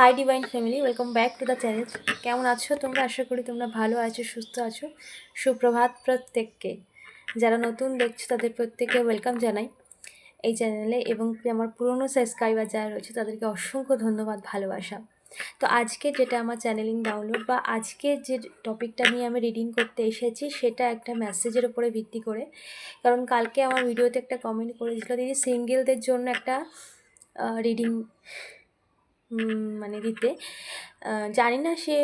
Hi divine family welcome back to the channel কেমন আছো তোমরা? আশা করি তোমরা ভালো আছো, সুস্থ আছো। সুপ্রভাত প্রত্যেককে। যারা নতুন দেখছ, তাদের প্রত্যেককে ওয়েলকাম জানাই এই চ্যানেলে এবং আমার পুরনো সাবস্ক্রাইবার যারা রয়েছে, তাদেরকে অসংখ্য ধন্যবাদ, ভালোবাসা। তো আজকে যেটা আমার চ্যানেলিং ডাউনলোড বা আজকে যে টপিকটা নিয়ে আমি রিডিং করতে এসেছি, সেটা একটা মেসেজের উপরে ভিত্তি করে। কারণ কালকে আমার ভিডিওতে একটা কমেন্ট করেছিল, দিদি সিঙ্গেলদের জন্য একটা রিডিং মানে দিতে। জানি না সে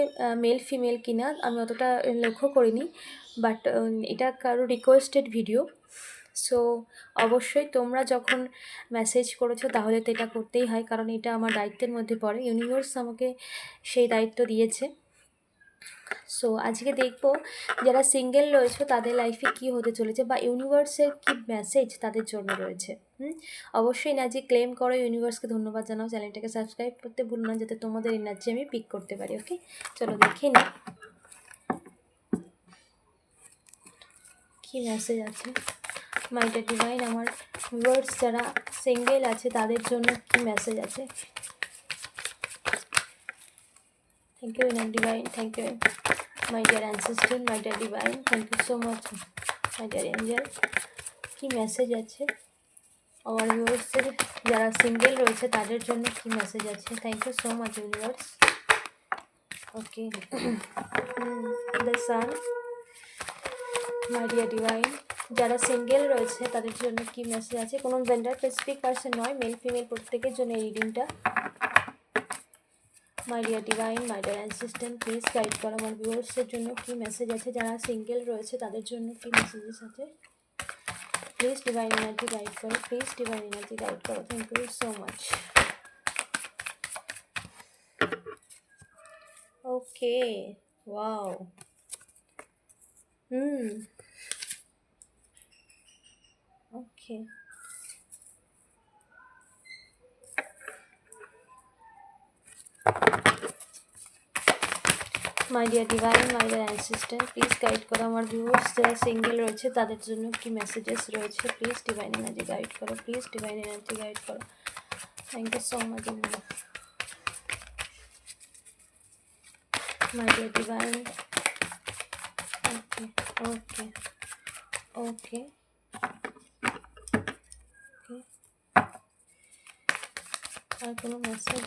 মেল ফিমেল কিনা, আমি অতটা লক্ষ্য করিনি বাট এটা কারও রিকোয়েস্টেড ভিডিও সো অবশ্যই তোমরা যখন মেসেজ করেছ, তাহলে তো এটা করতেই হয়, কারণ এটা আমার দায়িত্বের মধ্যে পড়ে। ইউনিভার্স আমাকে সেই দায়িত্ব দিয়েছে। সো আজকে দেখব যারা সিঙ্গেল রয়েছে, তাদের লাইফে কি হতে চলেছে, বা ইউনিভার্সের কি মেসেজ তাদের জন্য রয়েছে। অবশ্যই না যে ক্লেম করো ইউনিভার্সকে ধন্যবাদ জানাও চ্যানেলটাকে সাবস্ক্রাইব করতে ভুলো না, যাতে তোমাদের এনার্জি আমি পিক করতে পারি ওকে চলো দেখে নিই। কী মেসেজ আছে? মাইটা ডিভাইন আমার ভিউয়ার্স যারা সিঙ্গেল আছে, তাদের জন্য কি মেসেজ আছে? Thank you inner divine thank you my dear ancestor my dear divine thank you so much my dear angel key message আছে? আমার ভিউয়ার্সের যারা সিঙ্গেল রয়েছে, তাদের জন্য কী মেসেজ আছে? Thank you so much universe okay the sun my dear divine যারা সিঙ্গেল রয়েছে, তাদের জন্য কি মেসেজ আছে? কোনো জেন্ডার স্পেসিফিক পার্সন নয় মেল ফিমেল প্রত্যেকের জন্য এই রিডিংটা my dear divine my dear assistant please guide করো আমার ভিউয়ার্সের জন্য কি মেসেজ আছে? যারা সিঙ্গেল রয়েছে, তাদের জন্য কি মেসেজেস আছে? প্লিজ ডিভাইন এনার্জি গাইড করো প্লিজ ডিভাইন এনার্জি গাইড করো thank you so much okay wow hmm okay my dear divine my dear assistant please guide করো আমার ভিউয়ার্স যারা সিঙ্গেল রয়েছে, তাদের জন্য কি মেসেজেস রয়েছে? প্লিজ ডিভাইন এনার্জি গাইড করো প্লিজ ডিভাইন এনার্জি গাইড করো। Thank you so much my dear divine okay okay okay আর কোনো message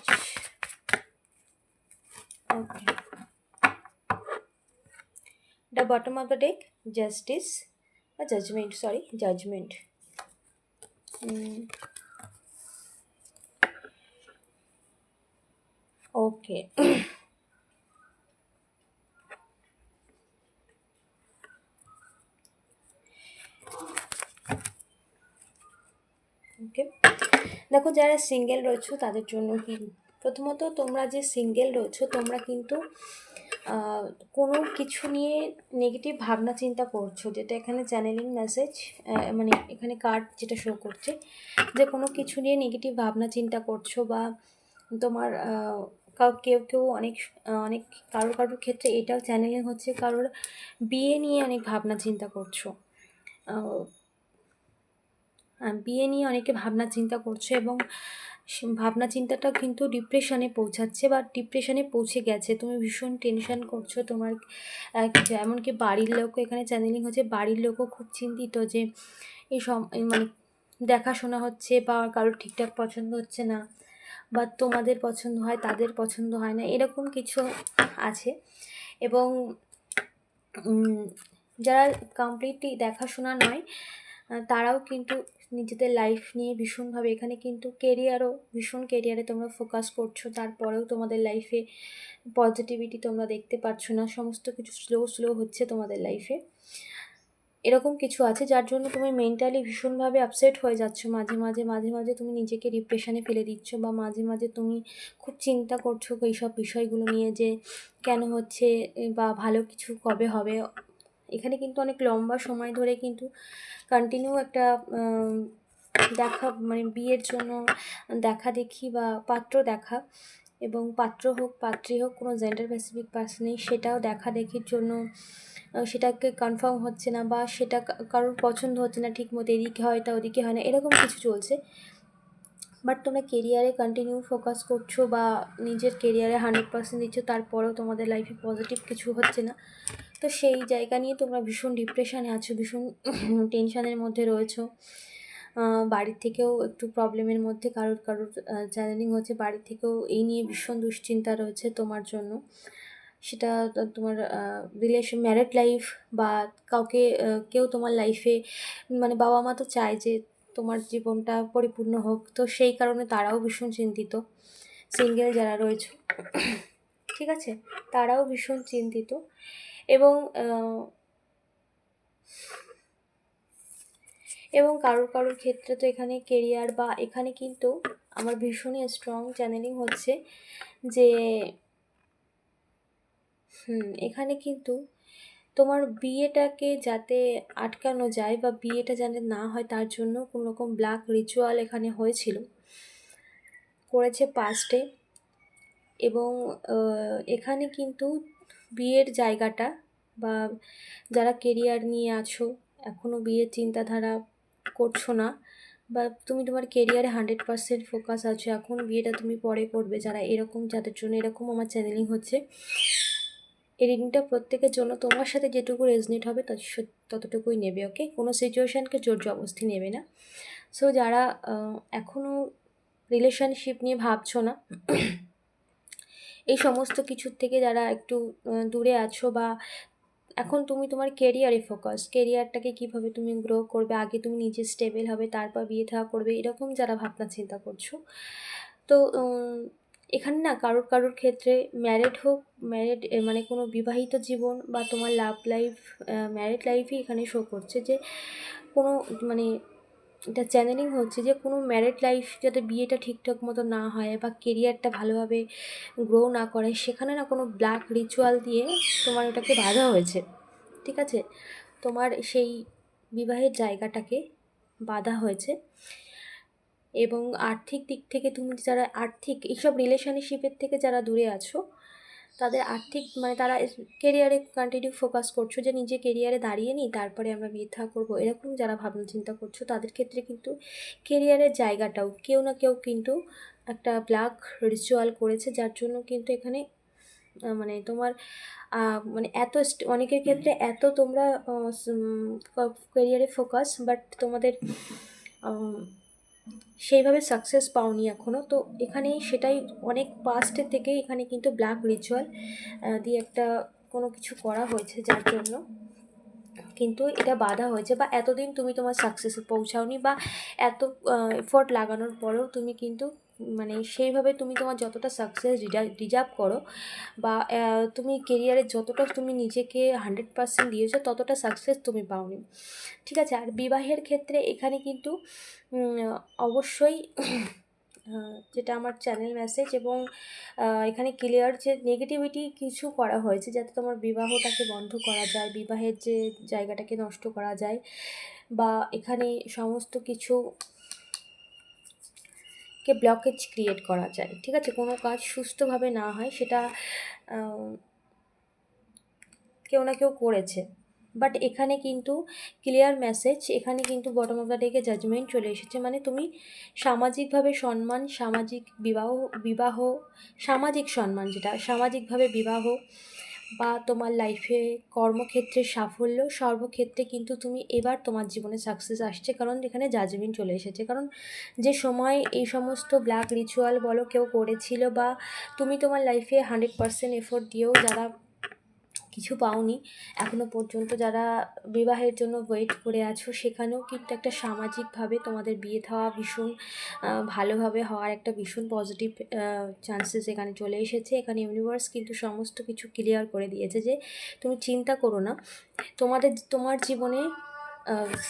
okay the bottom of the deck justice or judgment sorry judgment mm. okay okay দেখো যারা single রয়েছো তাদের জন্য কি প্রথমত তোমরা যে সিঙ্গেল রয়েছো তোমরা কিন্তু কোনো কিছু নিয়ে নেগেটিভ ভাবনা চিন্তা করছ, যেটা এখানে চ্যানেলিং মেসেজ মানে এখানে কার্ড যেটা শো করছে, যে কোনো কিছু নিয়ে নেগেটিভ ভাবনা চিন্তা করছ বা তোমার কাউ, কেউ কেউ অনেক অনেক কারোর কারোর ক্ষেত্রে এটাও চ্যানেলিং হচ্ছে, কারোর বিয়ে নিয়ে অনেক ভাবনা চিন্তা করছ। বিয়ে নিয়ে অনেকে ভাবনা চিন্তা করছ এবং ভাবনা চিন্তাটা কিন্তু ডিপ্রেশনে পৌঁছাচ্ছে বা ডিপ্রেশনে পৌঁছে গেছে। তুমি ভীষণ টেনশন করছ তোমার এমনকি বাড়ির লোকও এখানে চ্যানেলিং হচ্ছে, বাড়ির লোকও খুব চিন্তিত যে এই সম মানে দেখাশোনা হচ্ছে বা কারোর ঠিকঠাক পছন্দ হচ্ছে না বা তোমাদের পছন্দ হয়, তাদের পছন্দ হয় না, এরকম কিছু আছে। এবং যারা কমপ্লিটলি দেখাশোনা নয় তারাও কিন্তু নিজেদের লাইফ নিয়ে ভীষণভাবে। এখানে কিন্তু কেরিয়ারও ভীষণ কেরিয়ারে তোমরা ফোকাস করছ। তারপরেও তোমাদের লাইফে পজিটিভিটি তোমরা দেখতে পাচ্ছ না। সমস্ত কিছু স্লো স্লো হচ্ছে তোমাদের লাইফে এরকম কিছু আছে যার জন্য তুমি মেন্টালি ভীষণভাবে আপসেট হয়ে যাচ্ছ। মাঝে মাঝে মাঝে মাঝে তুমি নিজেকে ডিপ্রেশনে ফেলে দিচ্ছ বা মাঝে মাঝে তুমি খুব চিন্তা করছ এইসব বিষয়গুলো নিয়ে যে কেন হচ্ছে বা ভালো কিছু কবে হবে? এখানে কিন্তু অনেক লম্বা সময় ধরে কিন্তু কন্টিনিউ একটা দেখা মানে বিয়ের জন্য দেখা দেখি বা পাত্র দেখা এবং পাত্র হোক, পাত্রী হোক, কোনো জেন্ডার স্পেসিফিক পার্সন নেই, সেটাও দেখা দেখির জন্য সেটাকে কনফার্ম হচ্ছে না বা সেটা কারোর পছন্দ হচ্ছে না ঠিক মতো এদিকে হয় তা ওদিকে হয় না, এরকম কিছু চলছে। বাট তোমরা কেরিয়ারে কন্টিনিউ ফোকাস করছ বা নিজের কেরিয়ারে হান্ড্রেড পার্সেন্ট দিচ্ছ, তারপরেও তোমাদের লাইফে পজিটিভ কিছু হচ্ছে না। তো সেই জায়গা নিয়ে তোমরা ভীষণ ডিপ্রেশানে আছো, ভীষণ টেনশানের মধ্যে রয়েছো। বাড়ির থেকেও একটু প্রবলেমের মধ্যে কারোর কারোর চ্যালেঞ্জিং হচ্ছে, বাড়ির থেকেও এই নিয়ে ভীষণ দুশ্চিন্তা রয়েছে তোমার জন্য। সেটা তোমার রিলেশন ম্যারেড লাইফ বা কাউকে কেউ তোমার লাইফে মানে বাবা মা তো চায় যে তোমার জীবনটা পরিপূর্ণ হোক। তো সেই কারণে তারাও ভীষণ চিন্তিত। সিঙ্গেল যারা রয়েছে, ঠিক আছে? তারাও ভীষণ চিন্তিত। এবং এবং কারোর কারোর ক্ষেত্রে তো এখানে কেরিয়ার বা এখানে কিন্তু আমার ভীষণই স্ট্রং চ্যানেলিং হচ্ছে যে, হুম, এখানে কিন্তু তোমার বিয়েটাকে যাতে আটকানো যায় বা বিয়েটা যাতে না হয় তার জন্য কোনো রকম ব্ল্যাক রিচুয়াল এখানে হয়েছিল। করেছে পাস্টে এবং এখানে কিন্তু বিয়ের জায়গাটা বা যারা কেরিয়ার নিয়ে আছো এখনও বিয়ের চিন্তাধারা করছ না বা তুমি তোমার কেরিয়ারে হান্ড্রেড পার্সেন্ট ফোকাস আছো, এখন বিয়েটা তুমি পরে করবে, যারা এরকম, যাদের জন্য এরকম আমার চ্যানেলিং হচ্ছে এই রিডিংটা প্রত্যেকের জন্য তোমার সাথে যেটুকু রেজনেট হবে তত ততটুকুই নেবে ওকে কোনো সিচুয়েশানকে জোর জবস্তি নেবে না। সো যারা এখনও রিলেশনশিপ নিয়ে ভাবছ না, এই সমস্ত কিছুর থেকে যারা একটু দূরে আছো বা এখন তুমি তোমার কেরিয়ারে ফোকাস কেরিয়ারটাকে কীভাবে তুমি গ্রো করবে, আগে তুমি নিজে স্টেবল হবে, তারপর বিয়ে থাকা করবে, এরকম যারা ভাবনা চিন্তা করছ, তো এখানে না কারোর কারোর ক্ষেত্রে ম্যারেড হোক ম্যারেড মানে কোনো বিবাহিত জীবন বা তোমার লাভ লাইফ ম্যারেড লাইফই এখানে শো করছে যে কোনো মানে এটা চ্যানেলিং হচ্ছে যে কোনো ম্যারেড লাইফ যাতে বিয়েটা ঠিকঠাক মতো না হয় বা কেরিয়ারটা ভালোভাবে গ্রো না করে, সেখানে না কোনো ব্ল্যাক রিচুয়াল দিয়ে তোমার ওটাকে বাধা হয়েছে। ঠিক আছে? তোমার সেই বিবাহের জায়গাটাকে বাধা হয়েছে। এবং আর্থিক দিক থেকে তুমি যারা আর্থিক, এইসব রিলেশনশিপের থেকে যারা দূরে আছো, তাদের আর্থিক মানে তারা কেরিয়ারে কন্টিনিউ ফোকাস করছ যে নিজে কেরিয়ারে দাঁড়িয়ে নিই, তারপরে আমরা বিয়ে থা করব, এরকম যারা ভাবনা চিন্তা করছ, তাদের ক্ষেত্রে কিন্তু কেরিয়ারের জায়গাটাও কেউ না কেউ কিন্তু একটা ব্ল্যাক রিচুয়াল করেছে, যার জন্য কিন্তু এখানে মানে তোমার মানে এত অনেকের ক্ষেত্রে এত তোমরা কেরিয়ারে ফোকাস বাট তোমাদের সেইভাবে সাকসেস পাওনি এখনও তো এখানে সেটাই অনেক পাস্টের থেকে এখানে কিন্তু ব্ল্যাক রিচুয়াল দিয়ে একটা কোনো কিছু করা হয়েছে যার জন্য। কিন্তু এটা বাধা হয়েছে বা এতদিন তুমি তোমার সাকসেসে পৌঁছাওনি বা এত এফোর্ট লাগানোর পরেও তুমি কিন্তু মানে সেইভাবে তুমি তোমার যতটা সাকসেস ডিজার্ভ করো বা তুমি কেরিয়ারে যতটা তুমি নিজেকে হান্ড্রেড পার্সেন্ট দিয়েছ, ততটা সাকসেস তুমি পাওনি। ঠিক আছে? আর বিবাহের ক্ষেত্রে এখানে কিন্তু অবশ্যই যেটা আমার চ্যানেল মেসেজ এবং এখানে ক্লিয়ার যে নেগেটিভিটি কিছু করা হয়েছে যাতে তোমার বিবাহটাকে বন্ধ করা যায়, বিবাহের যে জায়গাটাকে নষ্ট করা যায় বা এখানে সমস্ত কিছু কে ব্লকেজ ক্রিয়েট করা যায়, ঠিক আছে? কোনো কাজ সুস্থভাবে না হয় সেটা কেউ না কেউ করেছে। বাট এখানে কিন্তু ক্লিয়ার মেসেজ এখানে কিন্তু বটম অফ দ্য ডেকে জাজমেন্ট চলে এসেছে। মানে তুমি সামাজিকভাবে সম্মান, সামাজিক বিবাহ বিবাহ, সামাজিক সম্মান যেটা, সামাজিকভাবে বিবাহ বা তোমার লাইফে কর্মক্ষেত্রে সাফল্য, সর্বক্ষেত্রে কিন্তু তুমি এবার তোমার জীবনে সাকসেস আসছে। কারণ এখানে জাজমেন্ট চলে এসেছে। কারণ যে সময় এই সমস্ত ব্ল্যাক রিচুয়াল বলো কেউ করেছিল বা তুমি তোমার লাইফে হান্ড্রেড পার্সেন্ট এফোর্ট দিয়েও যারা কিছু পাওনি। এখনও পর্যন্ত যারা বিবাহের জন্য ওয়েট করে আছো, সেখানেও কিন্তু একটা সামাজিকভাবে তোমাদের বিয়ে থাওয়া ভীষণ ভালোভাবে হওয়ার একটা ভীষণ পজিটিভ চান্সেস এখানে চলে এসেছে। এখানে ইউনিভার্স কিন্তু সমস্ত কিছু ক্লিয়ার করে দিয়েছে যে, তুমি চিন্তা করো না। তোমাদের, তোমার জীবনে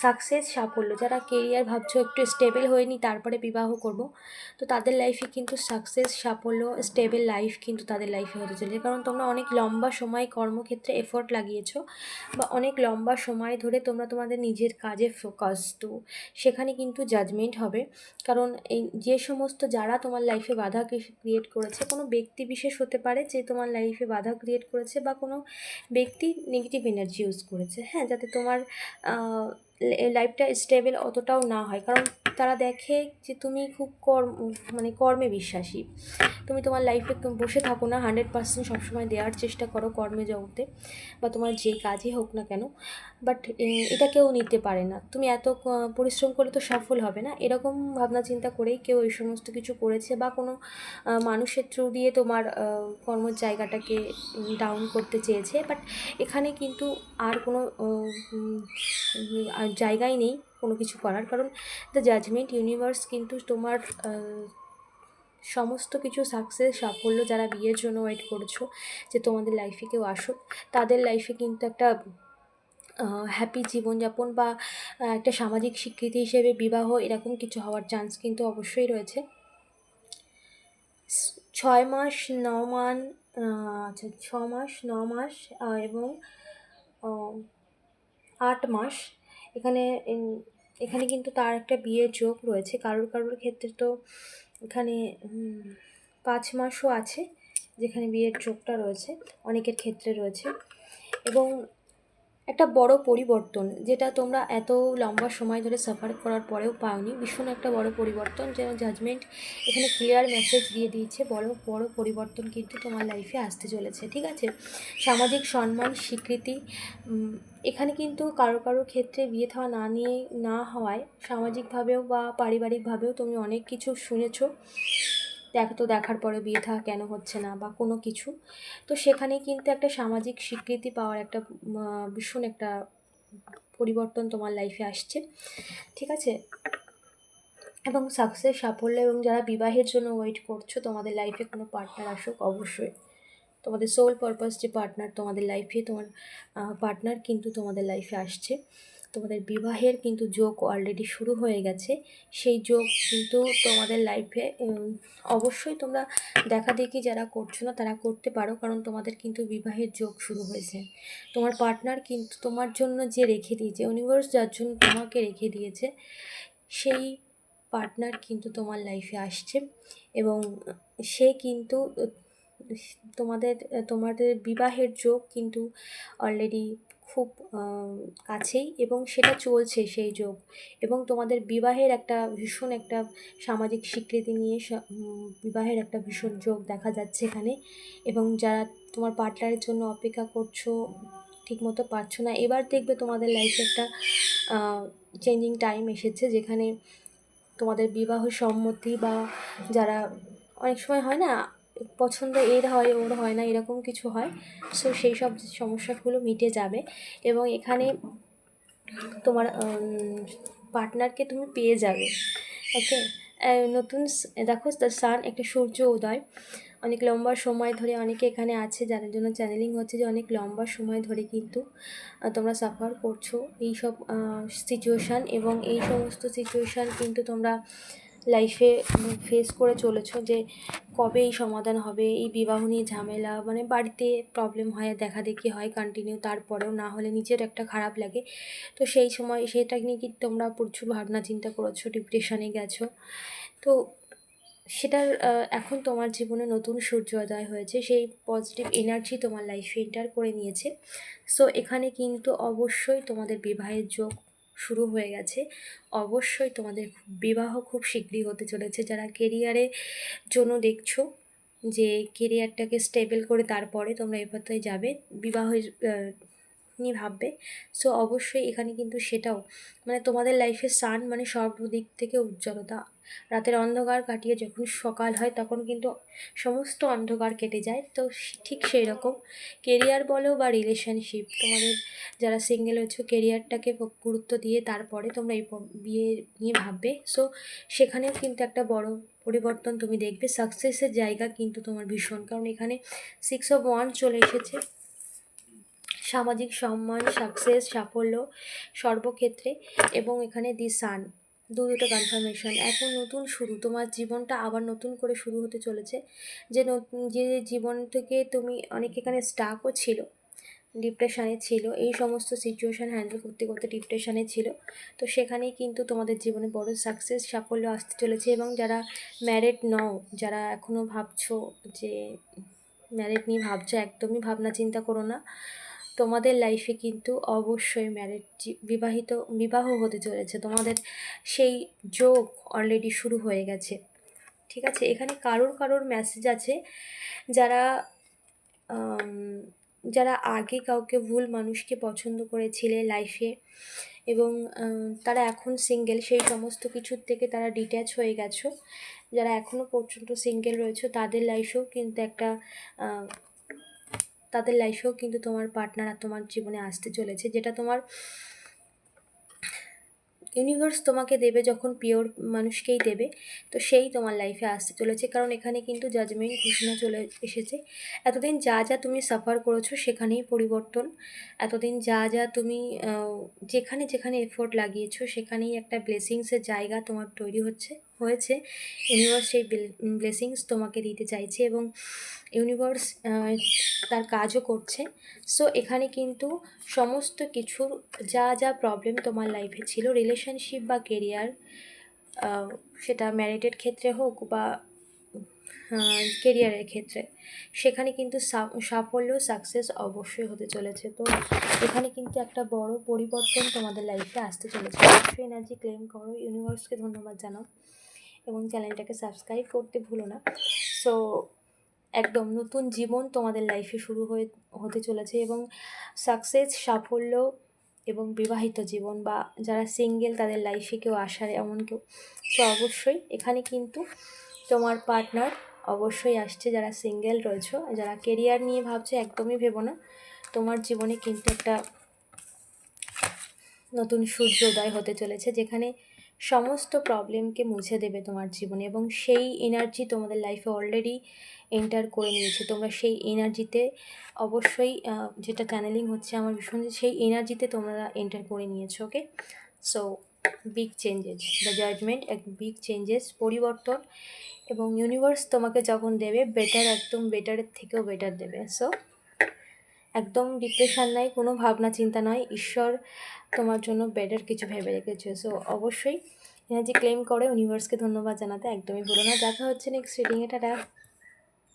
সাকসেস সাফল্য। যারা কেরিয়ার ভাবছ একটু স্টেবল হয়নি তারপরে বিবাহ করব। তো তাদের লাইফে কিন্তু সাকসেস সাফল্য স্টেবল লাইফ কিন্তু তাদের লাইফে হতে চলেছে। কারণ তোমরা অনেক লম্বা সময় কর্মক্ষেত্রে এফোর্ট লাগিয়েছো বা অনেক লম্বা সময় ধরে তোমরা তোমাদের নিজের কাজে ফোকাস তো সেখানে কিন্তু জাজমেন্ট হবে। কারণ এই যে সমস্ত যারা তোমার লাইফে বাধা ক্রিয়েট করেছে, কোনো ব্যক্তি বিশেষ হতে পারে যে তোমার লাইফে বাধা ক্রিয়েট করেছে বা কোনো ব্যক্তি নেগেটিভ এনার্জি ইউজ করেছে। হ্যাঁ যাতে তোমার লাইফটা স্টেবেল অতটাও না হয়। কারণ তারা দেখে যে তুমি খুব কর্ম মানে কর্মে বিশ্বাসী। তুমি তোমার লাইফে বসে থাকো না হান্ড্রেড পার্সেন্ট সবসময় দেওয়ার চেষ্টা করো কর্মে জগতে, বা তোমার যে কাজই হোক না কেন বাট এটা কেউ নিতে পারে না। তুমি এত পরিশ্রম করে তো সফল হবে না। এরকম ভাবনা চিন্তা করেই কেউ এই সমস্ত কিছু করেছে, বা কোনো মানুষের থ্রু দিয়ে তোমার কর্মর জায়গাটাকে ডাউন করতে চেয়েছে। বাট এখানে কিন্তু আর কোনো জায়গাই নেই। কোনো কিছু করার। কারণ দ্য জাজমেন্ট ইউনিভার্স কিন্তু তোমার সমস্ত কিছু সাকসেস সাফল্য যারা বিয়ের জন্য ওয়েট করছ, যে তোমাদের লাইফে কেউ আসুক, তাদের লাইফে কিন্তু একটা হ্যাপি জীবনযাপন বা একটা সামাজিক স্বীকৃতি হিসেবে বিবাহ এরকম কিছু হওয়ার চান্স কিন্তু অবশ্যই রয়েছে। ছয় মাস, ন মান আচ্ছা ছ মাস, ন মাস এবং আট মাস এখানে এখানে কিন্তু তার একটা বিয়ের যোগ রয়েছে। কারোর কারোর ক্ষেত্রে তো এখানে পাঁচ মাসও আছে যেখানে বিয়ের চোখটা রয়েছে, অনেকের ক্ষেত্রে রয়েছে। এবং একটা বড় পরিবর্তন, যেটা তোমরা এত লম্বা সময় ধরে সাফার করার পরেও পাওনি। ভীষণ একটা বড় পরিবর্তন, যেন জাজমেন্ট এখানে ক্লিয়ার মেসেজ দিয়ে দিয়েছে। বড় বড় পরিবর্তন কিন্তু তোমার লাইফে আসতে চলেছে, ঠিক আছে? সামাজিক সম্মান, স্বীকৃতি এখানে কিন্তু কারও কারও ক্ষেত্রে বিয়ে থাওয়া না নিয়ে, না হওয়ায় সামাজিকভাবেও বা পারিবারিকভাবেও তুমি অনেক কিছু শুনেছো। দেখ তো দেখার পরে বিয়ে থা কেন হচ্ছে না বা কোনো কিছু। তো সেখানে কিন্তু একটা সামাজিক স্বীকৃতি পাওয়ার একটা ভীষণ একটা পরিবর্তন তোমার লাইফে আসছে। ঠিক আছে? এবং সাকসেস সাফল্য এবং যারা বিবাহের জন্য ওয়েট করছ, তোমাদের লাইফে কোনো পার্টনার আসুক, অবশ্যই। তোমাদের সোল পারপাস যে পার্টনার তোমাদের লাইফে তোমার পার্টনার কিন্তু তোমাদের লাইফে আসছে। তোমাদের বিবাহের কিন্তু যোগ অলরেডি শুরু হয়ে গেছে। সেই যোগ কিন্তু তোমাদের লাইফে অবশ্যই তোমরা দেখা দেখি যারা করছ না, তারা করতে পারো, কারণ তোমাদের কিন্তু বিবাহের যোগ শুরু হয়েছে। তোমার পার্টনার কিন্তু তোমার জন্য যে রেখে দিয়েছে ইউনিভার্স যার জন্য তোমাকে রেখে দিয়েছে, সেই পার্টনার কিন্তু তোমার লাইফে আসছে। এবং সে কিন্তু, তোমাদের তোমাদের বিবাহের যোগ কিন্তু অলরেডি খুব কাছেই এবং সেটা চলছে সেই যোগ। এবং তোমাদের বিবাহের একটা ভীষণ একটা সামাজিক স্বীকৃতি নিয়ে বিবাহের একটা ভীষণ যোগ দেখা যাচ্ছে এখানে। এবং যারা তোমার পার্টনারের জন্য অপেক্ষা করছ, ঠিকমতো পারছ না, এবার দেখবে তোমাদের লাইফে একটা চেঞ্জিং টাইম এসেছে যেখানে তোমাদের বিবাহ সম্মতি বা যারা, অনেক সময় হয় না পছন্দ এর হয়, ওর হয় না, এরকম কিছু হয়। সো সেই সব সমস্যাগুলো মিটে যাবে। এবং এখানে তোমার পার্টনারকে তুমি পেয়ে যাবে। ওকে নতুন দেখো দ্য সান একটা সূর্য উদয়। অনেক লম্বা সময় ধরে অনেকে এখানে আছে, যাদের জন্য চ্যানেলিং হচ্ছে যে অনেক লম্বা সময় ধরে কিন্তু তোমরা সাফার করছ। এই সব সিচুয়েশান এবং এই সমস্ত সিচুয়েশান কিন্তু তোমরা লাইফে ফেস করে চলেছো যে কবে এই সমাধান হবে, এই বিবাহ নিয়ে ঝামেলা মানে বাড়িতে প্রবলেম হয় দেখা দেখি হয় কন্টিনিউ তারপরেও না হলে নিজের একটা খারাপ লাগে। তো সেই সময় সেটা নিয়ে কি তোমরা প্রচুর ভাবনা চিন্তা করেছ ডিপ্রেশনে গেছো? তো সেটার এখন তোমার জীবনে নতুন সূর্যোদয় হয়েছে, সেই পজিটিভ এনার্জি তোমার লাইফে এন্টার করে নিয়েছে। সো এখানে কিন্তু অবশ্যই তোমাদের বিবাহের যোগ শুরু হয়ে গেছে। অবশ্যই তোমাদের বিবাহ খুব শীঘ্রই হতে চলেছে। যারা কেরিয়ারে জন্য দেখছ যে কেরিয়ারটাকে স্টেবল করে তারপরে তোমরা এ পথে যাবে, বিবাহ নিয়ে ভাববে। সো অবশ্যই এখানে কিন্তু সেটাও মানে তোমাদের লাইফে সান মানে সর্বদিক থেকে উজ্জ্বলতা। রাতের অন্ধকার কাটিয়ে যখন সকাল হয় তখন কিন্তু সমস্ত অন্ধকার কেটে যায়। তো ঠিক সেই রকম কেরিয়ার বলো বা রিলেশনশিপ তোমাদের যারা সিঙ্গেল হয়েছো কেরিয়ারটাকে গুরুত্ব দিয়ে তারপরে তোমরা এই বিয়ে নিয়ে ভাববে। সো সেখানেও কিন্তু একটা বড় পরিবর্তন তুমি দেখবে। সাকসেসের জায়গা কিন্তু তোমার ভীষণ। কারণ এখানে সিক্স অফ ওয়ান চলে এসেছে। সামাজিক সম্মান সাকসেস সাফল্য সর্বক্ষেত্রে এবং এখানে দি সান দু দুটো কনফার্মেশন এখন নতুন শুরু, তোমার জীবনটা আবার নতুন করে শুরু হতে চলেছে। যে নতুন, যে জীবন থেকে তুমি অনেক এখানে স্টাকও ছিল ডিপ্রেশানে ছিল, এই সমস্ত সিচুয়েশান হ্যান্ডেল করতে করতে ডিপ্রেশানে ছিল। তো সেখানেই কিন্তু তোমাদের জীবনে বড় সাকসেস সাফল্য আসতে চলেছে এবং যারা ম্যারেড নও, যারা এখনও ভাবছ যে ম্যারেড নিয়ে ভাবছ, একদমই ভাবনা চিন্তা করো না। তোমাদের লাইফে কিন্তু অবশ্যই ম্যারেজ বিবাহিত, বিবাহ হতে চলেছে। তোমাদের সেই যোগ অলরেডি শুরু হয়ে গেছে। ঠিক আছে? এখানে কারোর কারোর মেসেজ আছে যারা যারা আগে কাউকে ভুল মানুষকে পছন্দ করেছিলে লাইফে এবং তারা এখন সিঙ্গেল সেই সমস্ত কিছুর থেকে তারা ডিট্যাচ হয়ে গেছো। যারা এখনও পর্যন্ত সিঙ্গেল রয়েছে, তাদের লাইফেও কিন্তু একটা তাদের লাইফেও কিন্তু তোমার পার্টনার আর তোমার জীবনে আসতে চলেছে। যেটা তোমার ইউনিভার্স তোমাকে দেবে যখন পিওর মানুষকেই দেবে, তো সেই তোমার লাইফে আসতে চলেছে। কারণ এখানে কিন্তু জাজমেন্ট ঘোষণা চলে এসেছে। এতদিন যা যা তুমি সাফার করেছ সেখানেই পরিবর্তন। এতদিন যা যা তুমি যেখানে যেখানে এফোর্ট লাগিয়েছো সেখানেই একটা ব্লেসিংসের জায়গা তোমার তৈরি হচ্ছে। হয়েছে। ইউনিভার্স সেই ব্লেসিংস তোমাকে দিতে চাইছে এবং ইউনিভার্স তার কাজও করছে। সো এখানে কিন্তু সমস্ত কিছুর যা যা প্রবলেম তোমার লাইফে ছিল রিলেশনশিপ বা কেরিয়ার সেটা ম্যারিটেড ক্ষেত্রে হোক বা কেরিয়ারের ক্ষেত্রে, সেখানে কিন্তু সাফল্য সাকসেস অবশ্যই হতে চলেছে। তো এখানে কিন্তু একটা বড় পরিবর্তন তোমাদের লাইফে আসতে চলেছে। অবশ্যই এনার্জি ক্লেম করো। ইউনিভার্সকে ধন্যবাদ জানাও। এবং চ্যানেলটাকে সাবস্ক্রাইব করতে ভুলো না। সো একদম নতুন জীবন তোমাদের লাইফে শুরু হয়ে, হতে চলেছে এবং সাকসেস সাফল্য এবং বিবাহিত জীবন বা যারা সিঙ্গেল তাদের লাইফে কেউ আসার এমন কেউ, তো অবশ্যই এখানে কিন্তু তোমার পার্টনার অবশ্যই আসছে যারা সিঙ্গেল রয়েছে। যারা কেরিয়ার নিয়ে ভাবছে একদমই ভেবো না। তোমার জীবনে কিন্তু একটা নতুন সূর্যোদয় হতে চলেছে যেখানে সমস্ত প্রবলেমকে মুছে দেবে তোমার জীবনে এবং সেই এনার্জি তোমাদের লাইফে অলরেডি এন্টার করে নিয়েছে। তোমরা সেই এনার্জিতে অবশ্যই যেটা চ্যানেলিং হচ্ছে আমার ভীষণ, সেই এনার্জিতে তোমরা এন্টার করে নিয়েছো okay so big changes the judgment এক বিগ চেঞ্জেস পরিবর্তন এবং ইউনিভার্স তোমাকে যখন দেবে বেটার একদম বেটারের থেকেও বেটার দেবে। সো একদম ডিপ্রেশন নাই, কোনো ভাবনা চিন্তা নয় ঈশ্বর তোমার জন্য বেটার কিছু ভেবে রেখেছে। সো অবশ্যই এনার্জি ক্লেম করে ইউনিভার্সকে ধন্যবাদ জানাতে একদমই ভুলো না। দেখা হচ্ছে নেক্সট রিডিংয়ে টাটা।